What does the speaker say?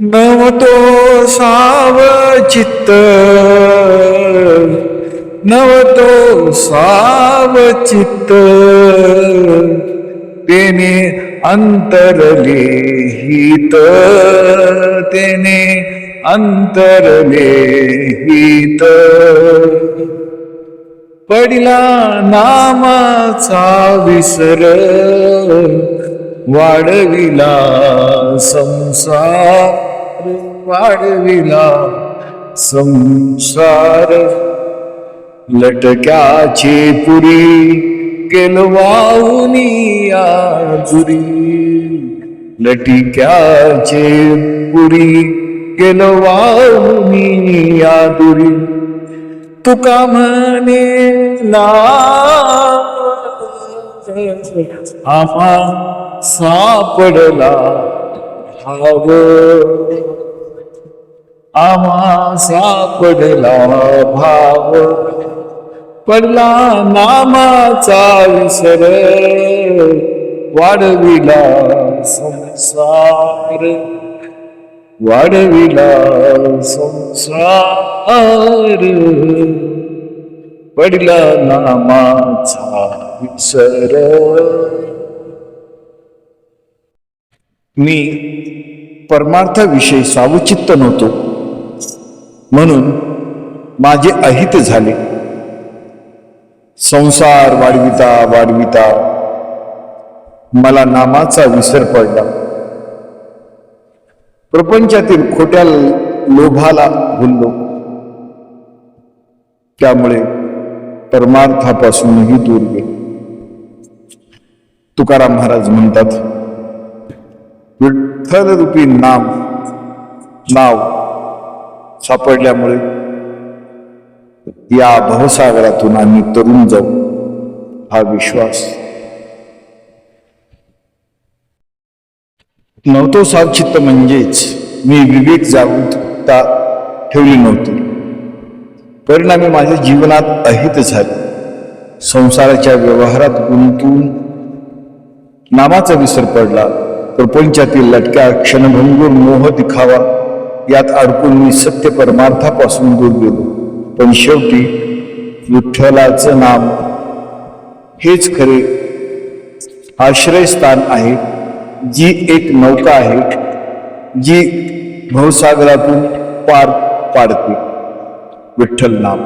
नवतो साव चित्त. नवतो साव चित्त. तेने अंतरले हित तेने अंतरले हित पडिला नामाचा विसर. वाढविला संसार वाढविला संसार. लटक्याचे पुरी केलवाहुनी आजुरी. लटिक्याचे पुरी केलवाहुनी आदुरी तुका म्हणे ना आम्हा सापडला. भाव आम्हा सापडला भाव पडला नामाचा विसर. वाढविला संसार. वाढविला संसार. पडला नामाचा विसर. मी परमार्थाविषयी सावचित्त नव्हतो. म्हणून माझे अहित झाले. संसार वाढविता वाढविता मला नामाचा विसर पडला. प्रपंचातील खोट्या लोभाला भुललो. त्यामुळे परमार्थापासूनही दूर गेलो. तुकाराम महाराज म्हणतात विठ्ठलरूपी नाम नाव सापडल्यामुळे या भवसागरातून आम्ही तरुण जाऊ हा विश्वास. नव्हतो सावचित्त म्हणजेच मी विवेक जागृतता ठेवली नव्हती. परिणामी माझ्या जीवनात अहित झाले. संसाराच्या व्यवहारात गुंतून नामाचा विसर पडला. प्रपंचातील लटक्या क्षणभंगूर मोह दिखावा. यात अडकून मी सत्य परमार्थापासून दूर गेलो. पण शेवटी विठ्ठलाचं नाम हेच खरे आश्रयस्थान आहे जी एक नौका आहे जी भवसागरातून पार पाडते. विठ्ठल नाम.